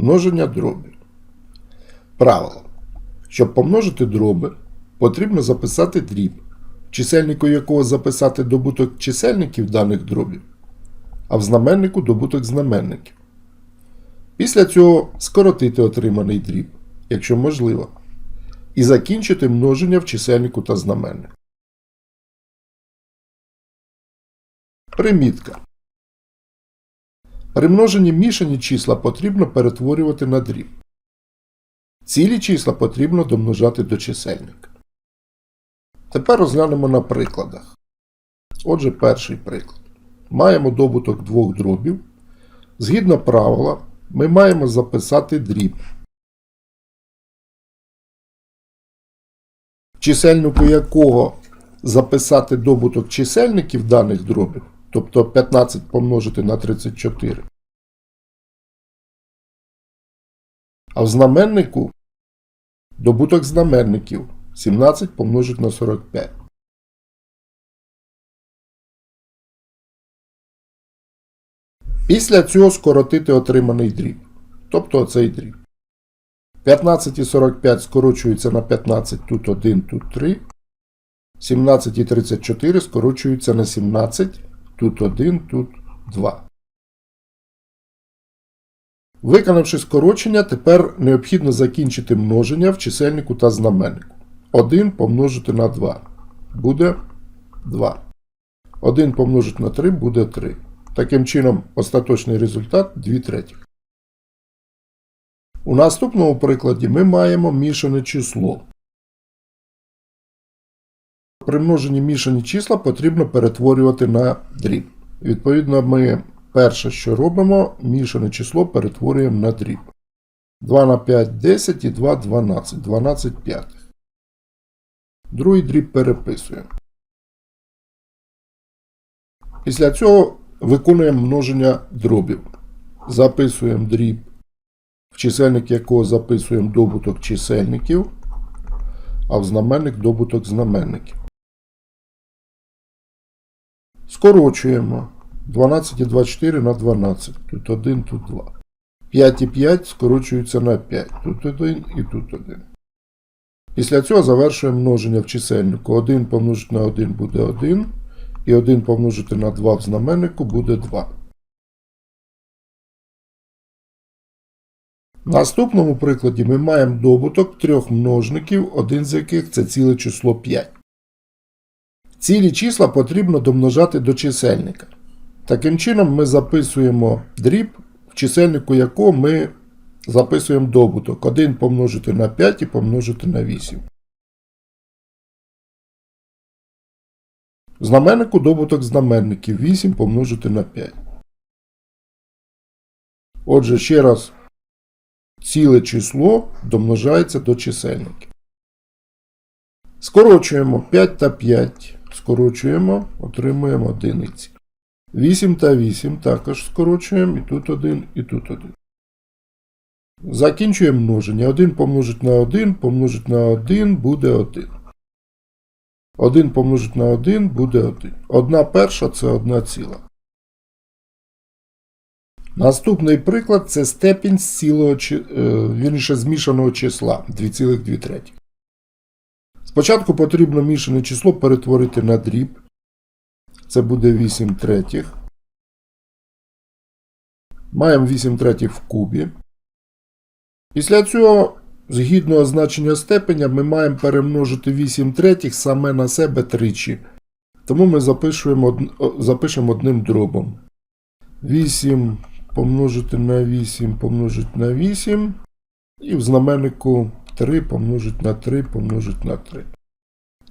Множення дробів. Правило. Щоб помножити дроби, потрібно записати дріб, в чисельнику якого записати добуток чисельників даних дробів, а в знаменнику добуток знаменників. Після цього скоротити отриманий дріб, якщо можливо, і закінчити множення в чисельнику та знаменнику. Примітка. При множенні мішані числа потрібно перетворювати на дріб. Цілі числа потрібно домножати до чисельника. Тепер розглянемо на прикладах. Отже, перший приклад. Маємо добуток двох дробів. Згідно правила, ми маємо записати дріб. Чисельнику якого записати добуток чисельників даних дробів, тобто 15 помножити на 34. А в знаменнику добуток знаменників 17 помножити на 45. Після цього скоротити отриманий дріб, тобто оцей дріб. 15 і 45 скорочуються на 15, тут 1, тут 3. 17 і 34 скорочуються на 17, тут 1, тут 2. Виконавши скорочення, тепер необхідно закінчити множення в чисельнику та знаменнику. 1 помножити на 2 буде 2. 1 помножити на 3 буде 3. Таким чином, остаточний результат 2 третіх. У наступному прикладі ми маємо мішане число. При множенні мішані числа потрібно перетворювати на дріб. Відповідно, ми перше, що робимо, мішане число перетворюємо на дріб. 2 на 5 10 і 2 12. 12 п'ятих. Другий дріб переписуємо. Після цього виконуємо множення дробів. Записуємо дріб, в чисельник якого записуємо добуток чисельників, а в знаменник добуток знаменників. Скорочуємо 12 і 24 на 12. Тут 1, тут 2. 5 і 5 скорочуються на 5. Тут 1 і тут 1. Після цього завершуємо множення в чисельнику. 1 помножити на 1 буде 1. І 1 помножити на 2 в знаменнику буде 2. В наступному прикладі ми маємо добуток трьох множників, один з яких це ціле число 5. Цілі числа потрібно домножати до чисельника. Таким чином, ми записуємо дріб, в чисельнику якого ми записуємо добуток 1 помножити на 5 і помножити на 8. В знаменнику добуток знаменників 8 помножити на 5. Отже, ще раз, ціле число домножається до чисельників. Скорочуємо 5 та 5. Скорочуємо, отримуємо одиниці. 8 та 8 також скорочуємо, і тут 1, і тут 1. Закінчуємо множення. 1 помножить на 1, помножить на 1 буде 1. 1 помножить на 1 буде 1. Одна перша це одна ціла. Наступний приклад це степінь з цілого, е, вірніше, змішаного числа 2,2. Спочатку потрібно мішане число перетворити на дріб. Це буде 8 третіх. Маємо 8 третіх в кубі. Після цього, згідно означення степеня, ми маємо перемножити 8 третіх саме на себе тричі. Тому ми запишемо, запишемо одним дробом. 8 помножити на 8 помножити на 8. І в знаменнику 3 помножити на 3 помножити на 3.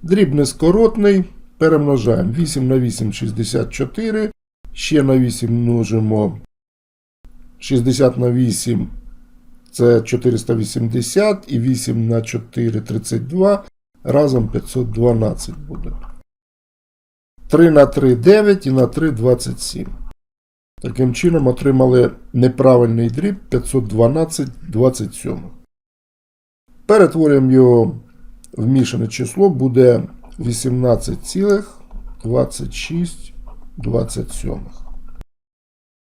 Дріб нескоротний. Перемножаємо 8 на 8 64. Ще на 8 множимо 60 на 8 це 480 і 8 на 4 32. Разом 512 буде. 3 на 3 9 і на 3 27. Таким чином отримали неправильний дріб 512 27. Перетворюємо його в мішане число, буде 18,26 27.